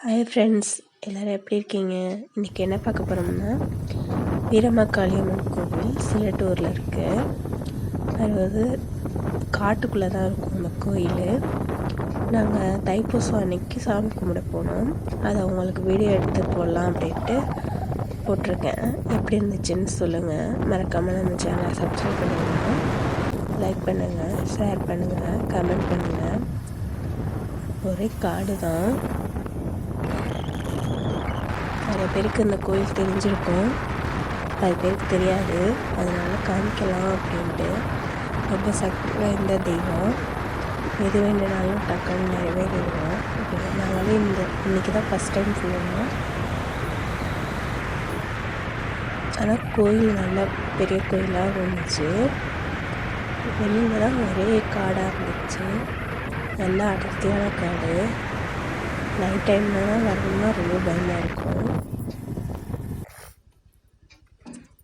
Hi friends எல்லோரும் எப்படி இருக்கீங்க? இன்றைக்கி என்ன பார்க்க போகிறோம்னா வீரமக்காளியம்மன் கோவில் சிலட்டூரில் இருக்குது அதாவது காட்டுக்குள்ளே தான் இருக்கும் அந்த கோயில். நாங்கள் தைப்பூசம் அன்னைக்கு சாமி கும்பிட போனோம். அதை உங்களுக்கு வீடியோ எடுத்து போடலாம் அப்படின்ட்டு போட்டிருக்கேன். எப்படி இருந்துச்சுன்னு சொல்லுங்கள் மறக்காமல் நம்ம சேனலை சப்ஸ்கிரைப் பண்ணுங்கள் லைக் பண்ணுங்கள் ஷேர் பண்ணுங்கள் கமெண்ட் பண்ணுங்கள் ஒரே காடு தான் நிறைய பேருக்கு இந்த கோயில் தெரிஞ்சிருக்கும். பல பேருக்கு தெரியாது. அதனால் காமிக்கலாம் அப்படின்ட்டு. ரொம்ப சக்தி வாய்ந்த தெய்வம். எது வேண்டுனாலும் டக்குன்னு நிறைவேறிடுவோம். அப்படின்னு நாங்களே இந்த இன்றைக்கி தான் ஃபஸ்ட் டைம் சொல்லணும் ஆனால் கோயில் நல்லா பெரிய கோயிலாக இருந்துச்சு. வெளியில் தான் ஒரே காடாக இருந்துச்சு. நல்லா அடர்த்தியான காடு. நைட் டைம்லலாம் வரணும்னா ரொம்ப பயமாக இருக்கும்.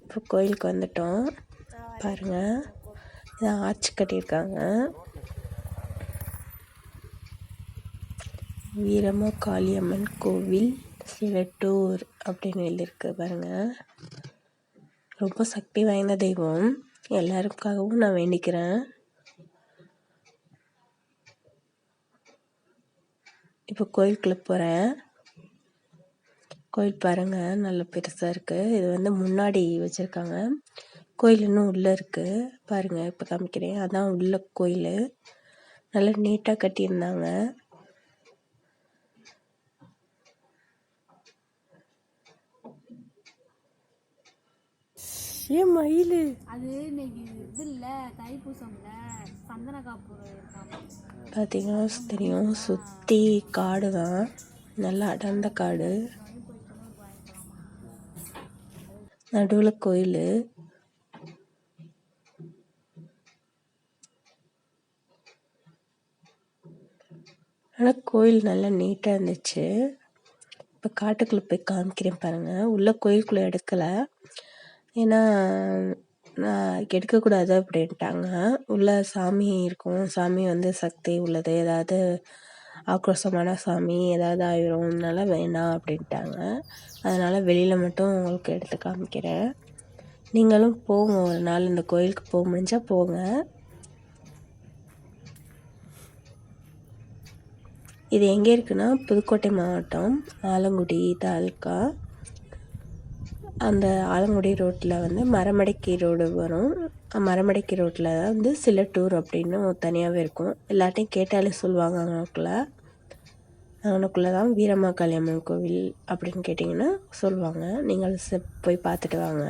இப்போ கோயிலுக்கு வந்துட்டோம். பாருங்கள் இதான் ஆர்ச் கட்டியிருக்காங்க. வீரமோ காளியம்மன் கோவில் சிவட்டூர் அப்படின்னு எழுதியிருக்கு பாருங்கள் ரொம்ப சக்தி வாய்ந்த தெய்வம். எல்லாருக்காகவும் நான் வேண்டிக்கிறேன். இப்போ கோயிலுக்குள்ளே போகிறேன் கோயில் பாருங்கள் நல்ல பெருசாக இருக்குது இது வந்து முன்னாடி வச்சுருக்காங்க. கோயில் இன்னும் உள்ளே இருக்குது பாருங்கள் இப்போ காமிக்கிறேன். அதான் உள்ள கோயில். நல்லா நீட்டாக கட்டியிருந்தாங்க. ஏன் மயில் அது இன்னைக்கு இது இல்லை தைப்பூசம்ல சந்தன காப்பு பார்த்தீங்கன்னா தெரியும். சுற்றி காடு தான். நல்லா அடர்ந்த காடு. நடுவில் கோயில். ஆனால் கோயில் நல்லா நீட்டாக இருந்துச்சு. இப்போ காட்டுக்குள்ளே போய் காமிக்கிறேன் பாருங்கள் உள்ளே கோயிலுக்குள்ளே எடுக்கலை. ஏன்னா எடுக்கக்கூடாது அப்படின்ட்டாங்க. உள்ள சாமி இருக்கும். சாமி வந்து சக்தி உள்ளது. ஏதாவது ஆக்ரோஷமான சாமி ஏதாவது ஆயிடும்னால வேணாம் அப்படின்ட்டாங்க. அதனால் வெளியில் மட்டும் உங்களுக்கு எடுத்து காமிக்கிறேன். நீங்களும் போங்க. ஒரு நாள் இந்த கோயிலுக்கு போக முடிஞ்சால் போங்க. இது எங்கே இருக்குன்னா புதுக்கோட்டை மாவட்டம் ஆலங்குடி தாலுக்கா. அந்த ஆலங்குடி ரோட்டில் வந்து மரமடைக்கி ரோடு வரும். மரமடைக்கி ரோட்டில் தான் வந்து சில டூர் அப்படின்னு தனியாகவே இருக்கும். எல்லாட்டையும் கேட்டாலே சொல்லுவாங்க அங்கனக்குள்ளே அங்கனக்குள்ளே தான் வீரமா காளியம்மன் கோவில் அப்படின்னு கேட்டிங்கன்னா சொல்லுவாங்க. நீங்கள் போய் பார்த்துட்டு வாங்க.